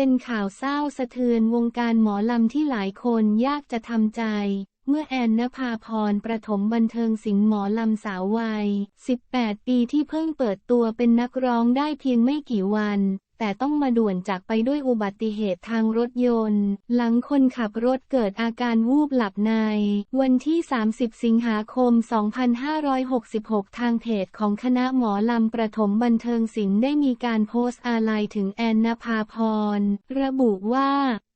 เป็นข่าวเศร้าสะเทือนวงการหมอลำที่หลายคนยากจะทำใจ เมื่อแอนนภาพรประถมบันเทิงสิงห์หมอลำสาววัย 18 ปีที่เพิ่งเปิดตัวเป็นนักร้องได้เพียงไม่กี่วัน แต่ต้องมาด่วนจากไปด้วยอุบัติเหตุทางรถยนต์ หลังคนขับรถเกิดอาการวูบหลับใน วันที่ 30 สิงหาคม 2566 ทางเพจของคณะหมอลำประถมบันเทิงศิลป์ได้มีการโพสต์อาลัยถึงแอนนาภาพร ระบุว่า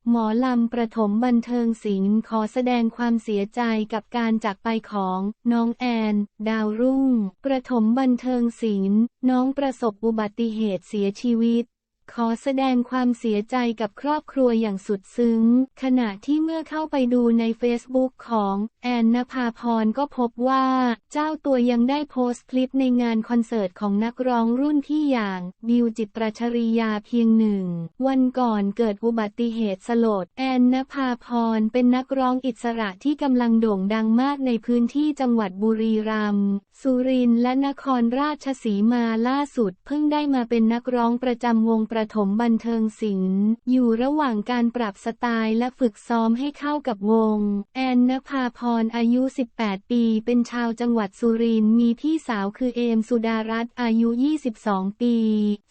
หมอลำประถมบันเทิงศิลป์ขอแสดงความเสียใจกับการจากไปของน้องแอน ดาวรุ่ง ประถมบันเทิงศิลป์น้องประสบอุบัติเหตุเสียชีวิต ขอแสดงความเสียใจกับครอบครัวอย่างสุดซึ้ง ขณะที่เมื่อเข้าไปดูในเฟซบุ๊กของแอนนภาพรก็พบว่า เจ้าตัวยังได้โพสต์คลิปในงานคอนเสิร์ตของนักร้องรุ่นพี่อย่าง บิวจิตประชริยาเพียงหนึ่ง วันก่อนเกิดอุบัติเหตุสลด แอนนภาพรเป็นนักร้องอิสระที่กำลังโด่งดังมากในพื้นที่จังหวัดบุรีรัมย์สุรินทร์และนครราชสีมาล่าสุด เพิ่งได้มาเป็นนักร้องประจำวงประประถมบันเทิงศิลป์ อยู่ระหว่างการปรับสไตล์และฝึกซ้อมให้เข้ากับวง แอนนภาพรอายุ 18 ปี เป็นชาวจังหวัดสุรินทร์ มีพี่สาวคือเอมสุดารัตน์อายุ 22 ปี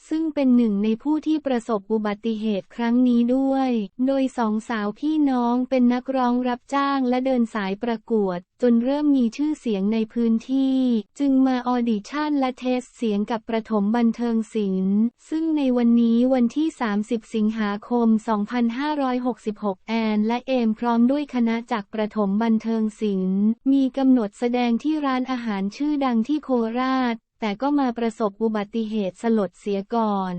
ซึ่งเป็นหนึ่งในผู้ที่ประสบอุบัติเหตุครั้งนี้ด้วย โดยสองสาวพี่น้องเป็นนักร้องรับจ้างและเดินสายประกวด จนเริ่มมีชื่อเสียงในพื้นที่ จึงมาออดิชั่นและเทสเสียงกับประถมบันเทิงศิลป์ซึ่งในวันนี้วันที่ 30 สิงหาคม 2566 แอนและเอมพร้อมด้วยคณะจากประถมบันเทิงศิลป์มีกำหนดแสดงที่ร้านอาหารชื่อดังที่โคราช แต่ก็มาประสบอุบัติเหตุสลดเสียก่อน